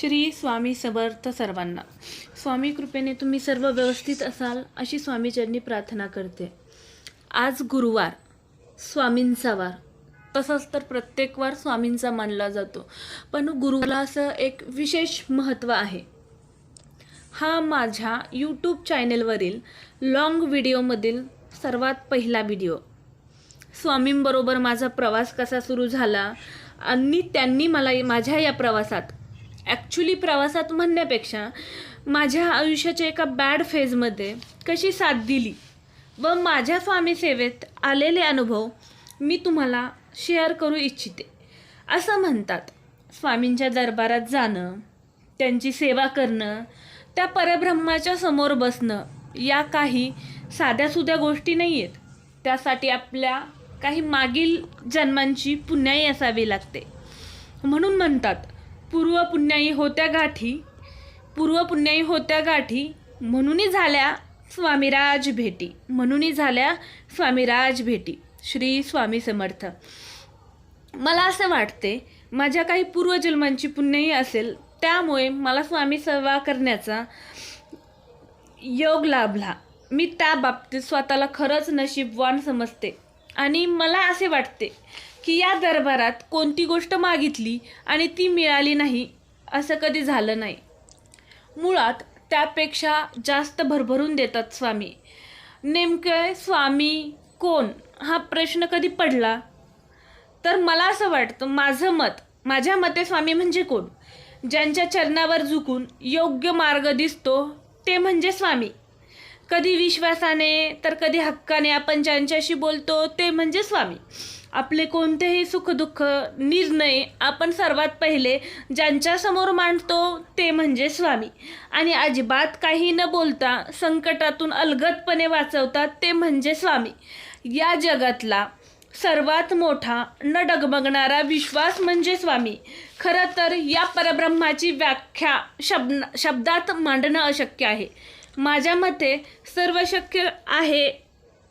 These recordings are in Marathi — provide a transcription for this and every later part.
श्री स्वामी समर्थ सर्वांना. स्वामी कृपेने तुम्ही सर्व व्यवस्थित असाल अशी स्वामीचरणी प्रार्थना करते. आज गुरुवार स्वामींचा वार. तसंच तर प्रत्येक वार स्वामींचा मानला जातो. पण गुरुवारला असं एक विशेष महत्त्व आहे. हा माझ्या यूट्यूब चॅनेलवरील लाँग व्हिडिओमधील सर्वात पहिला व्हिडिओ स्वामींबरोबर माझा प्रवास कसा सुरू झाला आणि त्यांनी मला माझ्या या प्रवासात ॲक्च्युली प्रवासात म्हणण्यापेक्षा माझ्या आयुष्याच्या एका बॅड फेजमध्ये कशी साथ दिली व माझ्या स्वामी सेवेत आलेले अनुभव मी तुम्हाला शेअर करू इच्छिते. असं म्हणतात स्वामींच्या दरबारात जाणं त्यांची सेवा करणं त्या परब्रह्माच्या समोर बसणं या काही साध्यासुध्या गोष्टी नाही आहेत त्यासाठी आपल्या काही मागील जन्मांची पुण्याई असावी लागते. म्हणून म्हणतात पूर्व पुण्याई होत्या गाठी पूर्व पुण्याई होत्या गाठी म्हणूनही झाल्या स्वामीराज भेटी म्हणूनही झाल्या स्वामीराज भेटी श्री स्वामी समर्थ. मला असं वाटते माझ्या काही पूर्वजन्मांची पुण्यही असेल त्यामुळे मला स्वामी सेवा करण्याचा योग लाभला. मी त्या बाबतीत स्वतःला खरंच नशीबवान समजते. आणि मला असे वाटते की या दरबारात कोणती गोष्ट मागितली आणि ती मिळाली नाही असं कधी झालं नाही. मुळात त्यापेक्षा जास्त भरभरून देतात स्वामी. नेमके स्वामी कोण हा प्रश्न कधी पडला? तर मला असं वाटतं माझं मत माझ्या मते स्वामी म्हणजे कोण? ज्यांच्या चरणावर झुकून योग्य मार्ग दिसतो ते म्हणजे स्वामी. कधी विश्वासाने तर कधी हक्काने आपण ज्यांच्याशी बोलतो ते म्हणजे स्वामी. आपले कोणतेही सुखदुःख निर्णय आपण सर्वात पहिले ज्यांच्यासमोर मांडतो ते म्हणजे स्वामी. आणि अजिबात काही न बोलता संकटातून अलगदपणे वाचवतात ते म्हणजे स्वामी. या जगातला सर्वात मोठा न डगमगणारा विश्वास म्हणजे स्वामी. खरं तर या परब्रह्माची व्याख्या शब्द शब्दात मांडणं अशक्य आहे. माझ्या मते सर्व शक्य आहे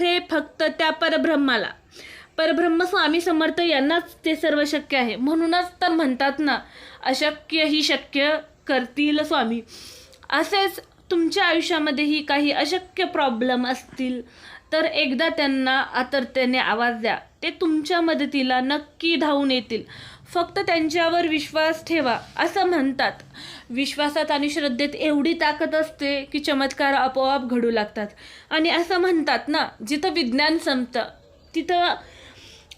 ते फक्त त्या परब्रह्माला. परब्रह्म स्वामी समर्थ यांनाच ते सर्व शक्य आहे. म्हणूनच तर म्हणतात ना अशक्य ही शक्य करतील स्वामी. असेच तुमच्या आयुष्यामध्येही काही अशक्य प्रॉब्लेम असतील तर एकदा त्यांना आतरतेने आवाज द्या. ते तुमच्या मदतीला नक्की धावून येतील. फक्त त्यांच्यावर विश्वास ठेवा असं म्हणतात. विश्वासात आणि श्रद्धेत एवढी ताकद असते की चमत्कार आपोआप घडू लागतात. आणि असं म्हणतात ना जिथं विज्ञान संपतं तिथं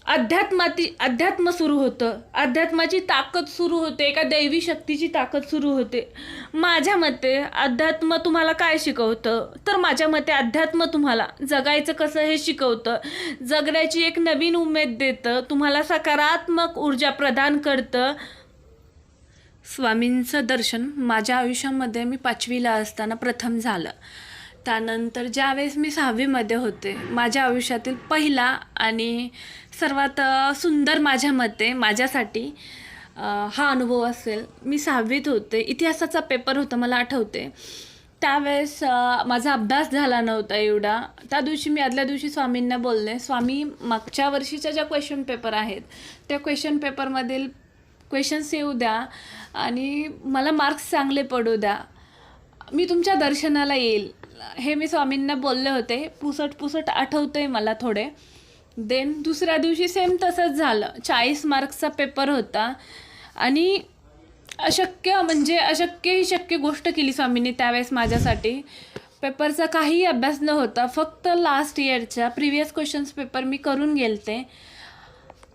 अध्यात्माती अध्यात्म सुरू होतं. अध्यात्माची ताकद सुरू होते. एका दैवी शक्तीची ताकद सुरू होते. माझ्या मते अध्यात्म तुम्हाला काय शिकवतं? तर माझ्या मते अध्यात्म तुम्हाला जगायचं कसं हे शिकवतं? जगण्याची एक नवीन उमेद देतं. तुम्हाला सकारात्मक ऊर्जा प्रदान करतं. स्वामींचं दर्शन माझ्या आयुष्यामध्ये मी पाचवीला असताना प्रथम झालं. त्यानंतर ज्यावेळेस मी सहावीमध्ये होते माझ्या आयुष्यातील पहिला आणि सर्वात सुंदर माझ्या मते माझ्यासाठी हा अनुभव असेल. मी सहावीत होते. इतिहासाचा पेपर होता मला आठवते. त्यावेळेस माझा अभ्यास झाला नव्हता एवढा. त्या दिवशी मी आदल्या दिवशी स्वामींना बोलले स्वामी मागच्या वर्षीच्या ज्या क्वेश्चन पेपर आहेत त्या क्वेश्चन पेपरमधील क्वेश्चन्स येऊ द्या आणि मला मार्क्स चांगले पडू द्या. मी तुमच्या दर्शनाला येईल. हे मी स्वामींना बोलले होते. पुसट पुसट आठवतंय मला थोडे. देन दुसऱ्या दिवशी सेम तसंच झालं. चाळीस मार्क्सचा पेपर होता. आणि अशक्य म्हणजे अशक्य ही शक्य गोष्ट केली स्वामींनी त्यावेळेस माझ्यासाठी. पेपरचा काहीही अभ्यास न होता फक्त लास्ट इयरच्या प्रिव्हियस क्वेश्चन्स पेपर मी करून गेलते.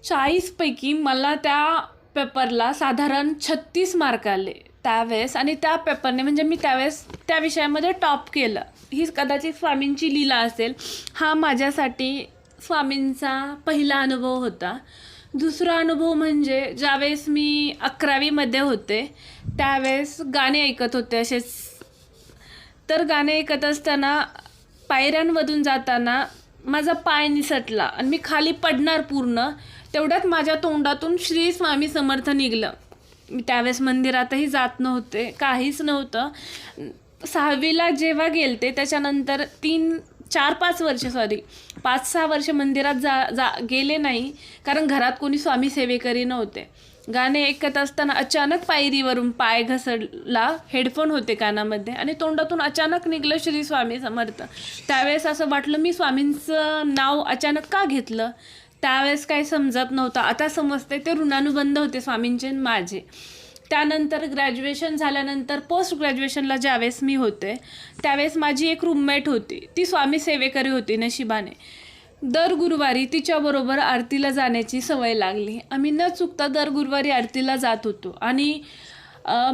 चाळीसपैकी मला त्या पेपरला साधारण छत्तीस मार्क आले. त्यावेळेस आणि त्या पेपरने म्हणजे मी त्यावेळेस त्या विषयामध्ये टॉप केलं. ही कदाचित स्वामींची लीला असेल. हा माझ्यासाठी स्वामींचा पहिला अनुभव होता. दुसरा अनुभव म्हणजे ज्यावेळेस मी अकरावीमध्ये होते त्यावेळेस गाणे ऐकत होते असेच. तर गाणे ऐकत असताना पायऱ्यांमधून जाताना माझा पाय निसटला आणि मी खाली पडणार पूर्ण तेवढ्यात माझ्या तोंडातून श्री स्वामी समर्थ निघलं. मी त्यावेळेस मंदिरातही जात नव्हते काहीच नव्हतं. सहावीला जेव्हा गेलते त्याच्यानंतर तीन चार पाच वर्ष सॉरी पाच सहा वर्ष मंदिरात जा जा गेले नाही कारण घरात कोणी स्वामी सेवेकरी नव्हते. गाणे ऐकत असताना अचानक पायरीवरून पाय घसरला हेडफोन होते कानामध्ये आणि तोंडातून अचानक निघलं श्री स्वामी समर्थ. त्यावेळेस असं वाटलं मी स्वामींचं नाव अचानक का घेतलं? त्यावेळेस काही समजत नव्हतं. आता समजते ते ऋणानुबंध होते स्वामींचे माझे. त्यानंतर ग्रॅज्युएशन झाल्यानंतर पोस्ट ग्रॅज्युएशनला ज्यावेळेस मी होते त्यावेळेस माझी एक रूममेट होती. ती स्वामी सेवेकरी होती नशिबाने. दर गुरुवारी तिच्याबरोबर आरतीला जाण्याची सवय लागली. आम्ही न चुकता दर गुरुवारी आरतीला जात होतो. आणि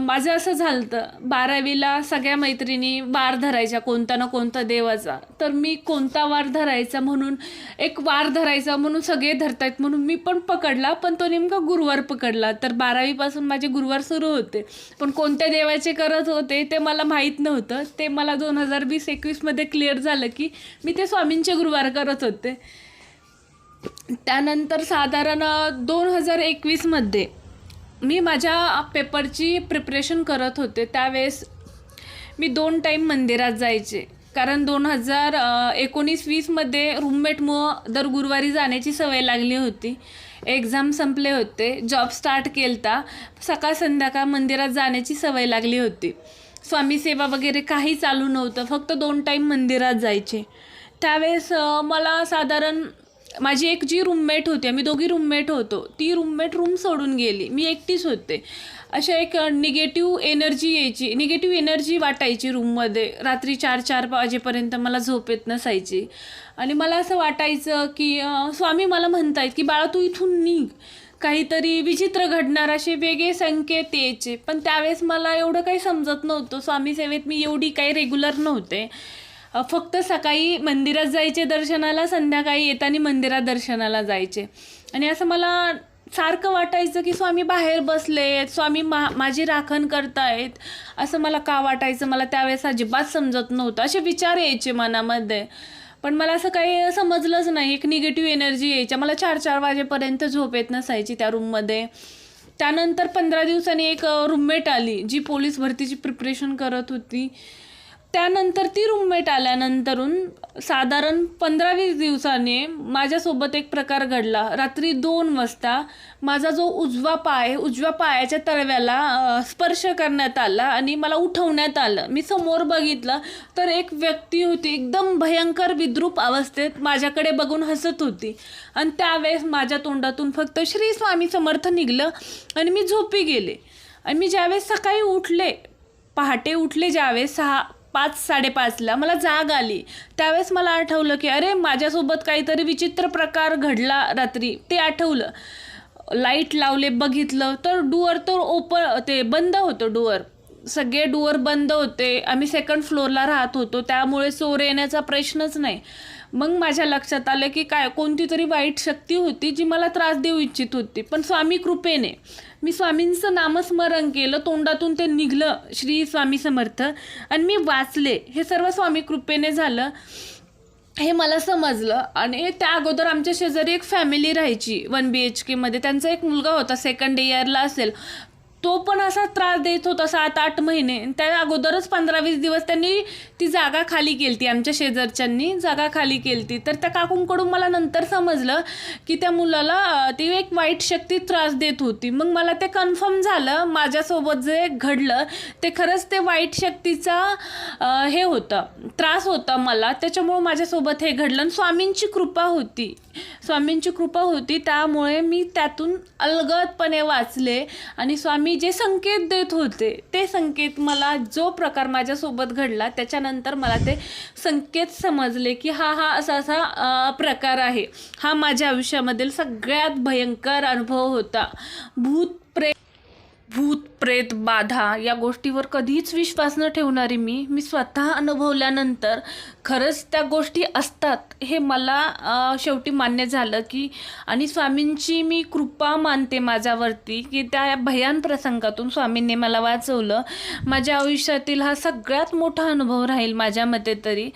माझं असं झालं तर बारावीला सगळ्या मैत्रिणी वार धरायच्या कोणता ना कोणता देवाचा. तर मी कोणता वार धरायचा म्हणून एक वार धरायचा म्हणून सगळे धरतायत म्हणून मी पण पकडला पण तो नेमका गुरुवार पकडला. तर बारावीपासून माझे गुरुवार सुरू होते. पण कोणत्या देवाचे करत होते ते मला माहीत नव्हतं. ते मला दोन हजार वीस एकवीसमध्ये क्लिअर झालं की मी ते स्वामींचे गुरुवार करत होते. त्यानंतर साधारण दोन हजार एकवीसमध्ये मी माझ्या पेपरची प्रिपरेशन करत होते. त्यावेळेस मी दोन टाईम मंदिरात जायचे. कारण दोन हजार एकोणीस वीसमध्ये रूममेटमुळं दर गुरुवारी जाण्याची सवय लागली होती. एक्झाम संपले होते. जॉब स्टार्ट केलता. सकाळ संध्याकाळ मंदिरात जाण्याची सवय लागली होती. स्वामी सेवा वगैरे काही चालू नव्हतं. फक्त दोन टाईम मंदिरात जायचे. त्यावेळेस मला साधारण माझी एक जी रूममेट होती आम्ही दोघी रूममेट होतो ती रूममेट रूम सोडून गेली. मी एकटीच होते. अशा एक निगेटिव्ह एनर्जी यायची निगेटिव्ह एनर्जी वाटायची रूममध्ये रात्री चार चार वाजेपर्यंत मला झोप येत नसायची. आणि मला असं वाटायचं की स्वामी मला म्हणतायत की बाळा तू इथून निघ. काहीतरी विचित्र घडणार असे वेगळे संकेत यायचे. पण त्यावेळेस मला एवढं काही समजत नव्हतं. स्वामी सेवेत मी एवढी काही रेग्युलर नव्हते. फक्त सकाळी मंदिरात जायचे दर्शनाला संध्याकाळी येताना मंदिरात दर्शनाला जायचे. आणि असं मला सारखं वाटायचं की स्वामी बाहेर बसलेत स्वामी मा माझी राखण करतायत. असं मला का वाटायचं? मला त्यावेळेस अजिबात समजत नव्हतं. असे विचार यायचे मनामध्ये. पण मला असं काही समजलंच नाही. एक निगेटिव्ह एनर्जी यायच्या. मला चार चार वाजेपर्यंत झोप येत नसायची त्या रूममध्ये त्यानंतर पंधरा दिवसांनी एक रूममेट आली जी पोलीस भरतीची प्रिपरेशन करत होती. त्यानंतर ती रूममेट आल्यानंतरून साधारण पंधरा वीस दिवसाने माझ्यासोबत एक प्रकार घडला. रात्री दोन वाजता माझा जो उजवा पाय उजव्या पायाच्या तळव्याला स्पर्श करण्यात आला आणि मला उठवण्यात आलं. मी समोर बघितलं तर एक व्यक्ती होती एकदम भयंकर विद्रूप अवस्थेत माझ्याकडे बघून हसत होती. आणि त्यावेळेस माझ्या तोंडातून फक्त श्री स्वामी समर्थ निघलं आणि मी झोपी गेले. आणि मी ज्यावेळेस सकाळी उठले पहाटे उठले ज्यावेळेस सहा पाच साडेपाचला मला जाग आली. त्यावेळेस मला आठवलं की अरे माझ्यासोबत काहीतरी विचित्र प्रकार घडला रात्री. ते आठवलं. लाइट लावले बघितलं तर डुअर तर ओपन ते बंद होतं डुअर. सगळे डुअर बंद होते. आम्ही सेकंड फ्लोअरला राहत होतो. त्यामुळे चोर येण्याचा प्रश्नच नाही. मग माझ्या लक्षात आलं की काय कोणती तरी वाईट शक्ती होती जी मला त्रास देऊ इच्छित होती. पण स्वामी कृपेने. मी स्वामींचं नामस्मरण केलं तोंडातून ते निघलं श्री स्वामी समर्थ. आणि मी वाचले. हे सर्व स्वामी कृपेने झालं. हे मला समजलं. आणि त्या अगोदर आमच्या शेजारी एक फॅमिली राहायची वन बी एच केमध्ये त्यांचा एक मुलगा होता सेकंड इयरला असेल. तो पण असा त्रास देत होता सात आठ महिने. त्या अगोदरच पंधरा वीस दिवस त्यांनी ती जागा खाली केली आमच्या शेजारच्यांनी जागा खाली केली तर त्या काकूंकडून मला नंतर समजलं की त्या मुलाला ती एक वाईट शक्ती त्रास देत होती. मग मला ते कन्फर्म झालं माझ्यासोबत जे घडलं ते खरंच ते वाईट शक्तीचा हे होतं त्रास होता मला. त्याच्यामुळं माझ्यासोबत हे घडलं आणि स्वामींची कृपा होती. स्वामींची कृपा होती त्यामुळे मी त्यातून अलगदपणे वाचले. आणि स्वामी जे संकेत देत होते ते संकेत मला जो प्रकार माझ्यासोबत घडला त्याच्यानंतर मला ते संकेत समजले की हा हा असा असा प्रकार आहे. हा माझ्या आयुष्यामधील सगळ्यात भयंकर अनुभव होता. भूत भूत प्रेत बाधा या गोष्टीवर कधीच विश्वास न ठेवणारी मी मी स्वतः अनुभवल्यानंतर खरंच त्या गोष्टी असतात हे मला शेवटी मान्य झालं की आणि स्वामींची मी कृपा मानते माझ्यावरती की त्या भयान प्रसंगातून स्वामींनी मला वाचवलं. माझ्या आयुष्यातील हा सगळ्यात मोठा अनुभव राहील माझ्या मते तरी.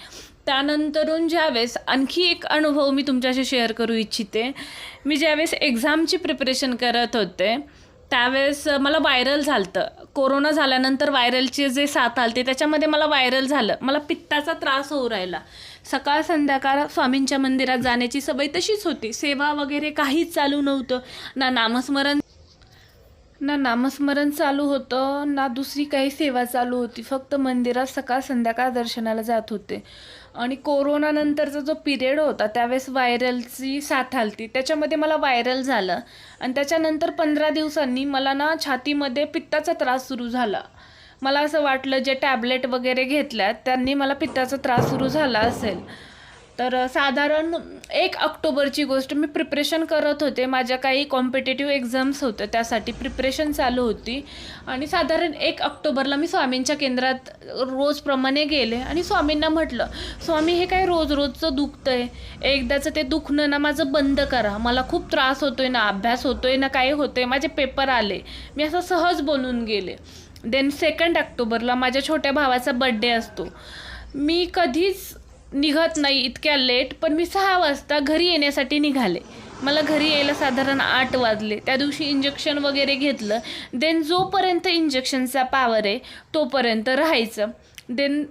त्यानंतरून ज्यावेळेस आणखी एक अनुभव मी तुमच्याशी शेअर करू इच्छिते मी ज्यावेळेस एक्झामची प्रिपरेशन करत होते त्यावेळेस मला व्हायरल झालं कोरोना झाल्यानंतर व्हायरलचे जे साथ आलते त्याच्यामध्ये मला व्हायरल झालं. मला पित्ताचा त्रास होऊ राहिला. सकाळ संध्याकाळ स्वामींच्या मंदिरात जाण्याची सवय तशीच होती. सेवा वगैरे काहीच चालू नव्हतं. ना नामस्मरण ना नामस्मरण चालू होतं ना दुसरी काही सेवा चालू होती. फक्त मंदिरात सकाळ संध्याकाळ दर्शनाला जात होते. आणि कोरोनानंतरचा जो पिरियड होता त्यावेळेस व्हायरलची साथ आलती. त्याच्यामध्ये मला व्हायरल झालं. आणि त्याच्यानंतर पंधरा दिवसांनी मला ना छातीमध्ये पित्ताचा त्रास सुरू झाला. मला असं वाटलं जे टॅबलेट वगैरे घेतल्यात त्यांनी मला पित्ताचा त्रास सुरू झाला असेल. तर साधारण एक ऑक्टोबरची गोष्ट मी प्रिपरेशन करत होते. माझ्या काही कॉम्पिटेटिव्ह एक्झाम्स होत्या त्यासाठी प्रिपरेशन चालू होती. आणि साधारण एक ऑक्टोबरला मी स्वामींच्या केंद्रात रोजप्रमाणे गेले आणि स्वामींना म्हटलं स्वामी हे काय रोज रोजचं दुखतं आहे एकदाचं ते दुखणं ना माझं बंद करा. मला खूप त्रास होतोय ना अभ्यास होतोय ना काय होतोय माझे पेपर आले. मी असं सहज बोलून गेले. देन सेकंड ऑक्टोबरला माझ्या छोट्या भावाचा बड्डे असतो. मी कधीच निघत नाही इतक्या लेट पण मी सहा वाजता घरी येण्यासाठी निघाले. मला घरी यायला साधारण आठ वाजले. त्या दिवशी इंजेक्शन वगैरे घेतलं. देन जोपर्यंत इंजेक्शनचा पावर आहे तोपर्यंत राहायचं. देन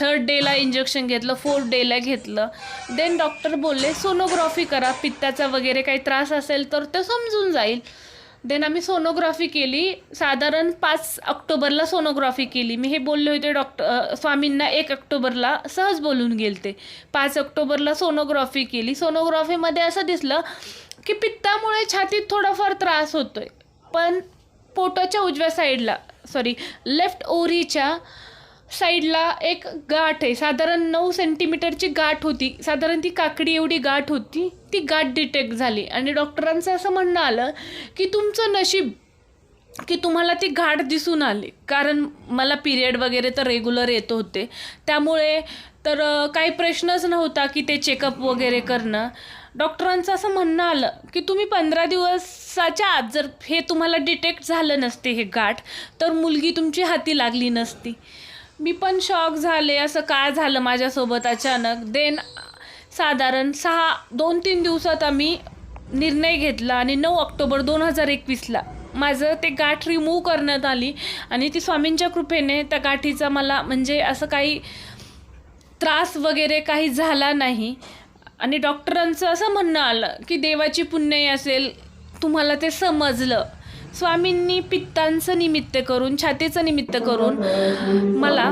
थर्ड डेला इंजेक्शन घेतलं फोर्थ डेला घेतलं. देन डॉक्टर बोलले सोनोग्राफी करा पित्ताचा वगैरे काही त्रास असेल तर ते समजून जाईल. देन आम्ही सोनोग्राफी केली. साधारण पाच ऑक्टोबरला सोनोग्राफी केली. मी हे बोलले होते डॉक्टर स्वामींना एक ऑक्टोबरला सहज बोलून गेलते. पाच ऑक्टोबरला सोनोग्राफी केली. सोनोग्राफीमध्ये असं दिसलं की पित्तामुळे छातीत थोडाफार त्रास होतोय. पण पोटाच्या उजव्या साईडला सॉरी लेफ्ट ओरीच्या साईडला एक गाठ आहे. साधारण नऊ सेंटीमीटरची गाठ होती. साधारण ती काकडी एवढी गाठ होती ती गाठ डिटेक्ट झाली. आणि डॉक्टरांचं असं म्हणणं आलं की तुमचं नशीब की तुम्हाला ती गाठ दिसून आली. कारण मला पिरियड वगैरे तर रेग्युलर येत होते. त्यामुळे तर काही प्रश्नच नव्हता की ते चेकअप वगैरे करणं. डॉक्टरांचं असं म्हणणं आलं की तुम्ही पंधरा दिवसाच्या आत जर हे तुम्हाला डिटेक्ट झालं नसते हे गाठ तर मुलगी तुमची हाती लागली नसती. मी पण शॉक झाले. असं काय झालं माझ्यासोबत अचानक? देन साधारण सहा दोन तीन दिवसात आम्ही निर्णय घेतला आणि नऊ ऑक्टोबर दोन हजार एकवीसला माझं ते गाठ रिमूव्ह करण्यात आली आणि ती स्वामींच्या कृपेने त्या गाठीचा मला म्हणजे असं काही त्रास वगैरे काही झाला नाही. आणि डॉक्टरांचं असं म्हणणं आलं की देवाची पुण्य असेल तुम्हाला ते समजलं. स्वामींनी पित्तांचं निमित्त करून छातीचं निमित्त करून मला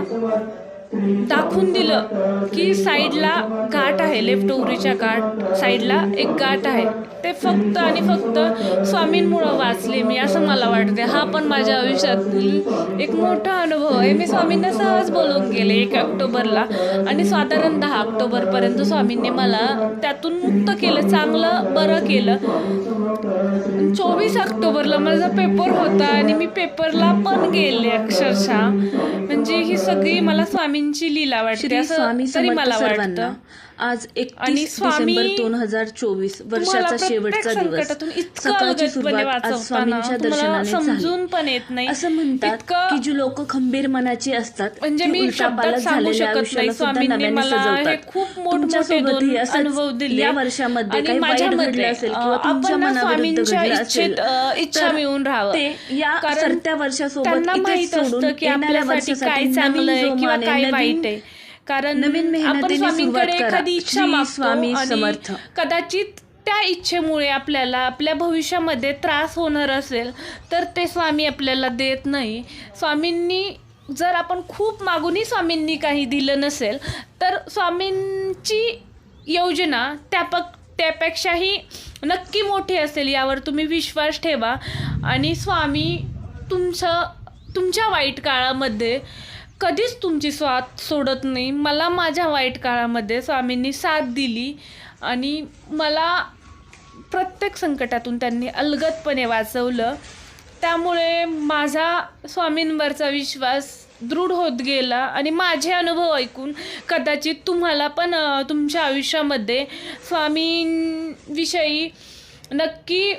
दाखवून दिलं की साईडला गाठ आहे लेफ्ट ओवरीच्या गाठ साईडला एक गाठ आहे. ते फक्त आणि फक्त स्वामींमुळं वाचले मी असं मला वाटते हा पण माझ्या आयुष्यातील एक मोठा अनुभव आहे. मी स्वामींना सहज बोलून गेले एक ऑक्टोबरला आणि साधारण दहा ऑक्टोबरपर्यंत स्वामींनी मला त्यातून मुक्त केलं चांगलं बरं केलं. चोवीस ऑक्टोबरला माझा पेपर होता आणि मी पेपरला पण गेले अक्षरशः. म्हणजे ही सगळी मला स्वामी स्वामींची लीला वाटते. असं तरी मला वाटतं. आज एकतीस डिसेंबर दोन हजार चोवीस वर्षाचा शेवटचा दिवस. सकाळची सुरुवात आज स्वामींच्या दर्शनाने झाली. समजून पण येत नाही. असं म्हणतात की जी लोक खंबीर मनाची असतात म्हणजे ती मी उलटापालट शब्दात सांगू झालेल्या शकत नाही. आयुष्याला सुद्धा स्वामींनी नव्याने हे सजवतात. तुमच्यासोबतही असंच अनुभव दिले. या वर्षामध्ये काही वाईट घडलं असेल किंवा तुमच्या मनाविरुद्ध स्वामींच्या घडलं असेल इच्छा मिळून राहावं. ते या सरत्या वर्षासोबत माहीत सोडून असतं की येणाऱ्या आपल्यासाठी वर्षासाठी काय नवीन चांगलं आहे किंवा जोमाने, काय नवीन वाईट आहे. कारण नवीन आपण स्वामींकडे. एखादी इच्छा मागतो स्वामी समर्थ. कदाचित त्या इच्छेमुळे आपल्याला आपल्या भविष्यामध्ये त्रास होणार असेल तर ते स्वामी आपल्याला देत नाही स्वामींनी जर आपण खूप मागूनही स्वामींनी काही दिलं नसेल तर स्वामींची योजना त्यापक त्यापेक्षाही नक्की मोठी असेल यावर तुम्ही विश्वास ठेवा आणि स्वामी तुमचं तुमच्या वाईट काळामध्ये कधीच तुमची स्वाद सोडत नाही. मला माझ्या वाईट काळामध्ये स्वामींनी साथ दिली आणि मला प्रत्येक संकटातून त्यांनी अलगदपणे वाचवलं. त्यामुळे माझा स्वामींवरचा विश्वास दृढ होत गेला आणि माझे अनुभव ऐकून कदाचित तुम्हाला पण तुमच्या आयुष्यामध्ये स्वामींविषयी नक्की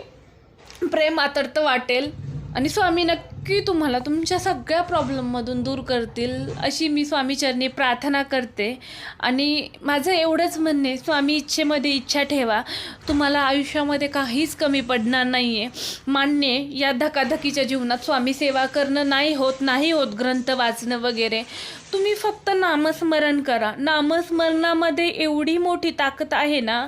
प्रेम आतर्त वाटेल आणि स्वामी नक्की तुम्हाला तुमच्या सगळ्या प्रॉब्लेममधून दूर करतील अशी मी स्वामीचरणी प्रार्थना करते. आणि माझं एवढंच म्हणणे स्वामी इच्छेमध्ये इच्छा ठेवा. तुम्हाला आयुष्यामध्ये काहीच कमी पडणार नाही आहे मान्य या धकाधकीच्या जीवनात स्वामी सेवा करणं नाही होत नाही होत ग्रंथ वाचणं वगैरे. तुम्ही फक्त नामस्मरण करा. नामस्मरणामध्ये एवढी मोठी ताकद आहे ना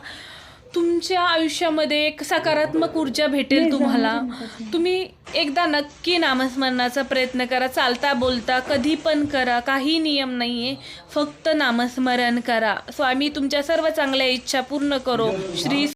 तुमच्या आयुष्यामध्ये एक सकारात्मक ऊर्जा भेटेल तुम्हाला. तुम्ही एकदा नक्की नामस्मरणाचा प्रयत्न करा चालता बोलता कधी पण करा काही नियम नाही आहे फक्त नामस्मरण करा. स्वामी तुमच्या सर्व चांगल्या इच्छा पूर्ण करो. श्री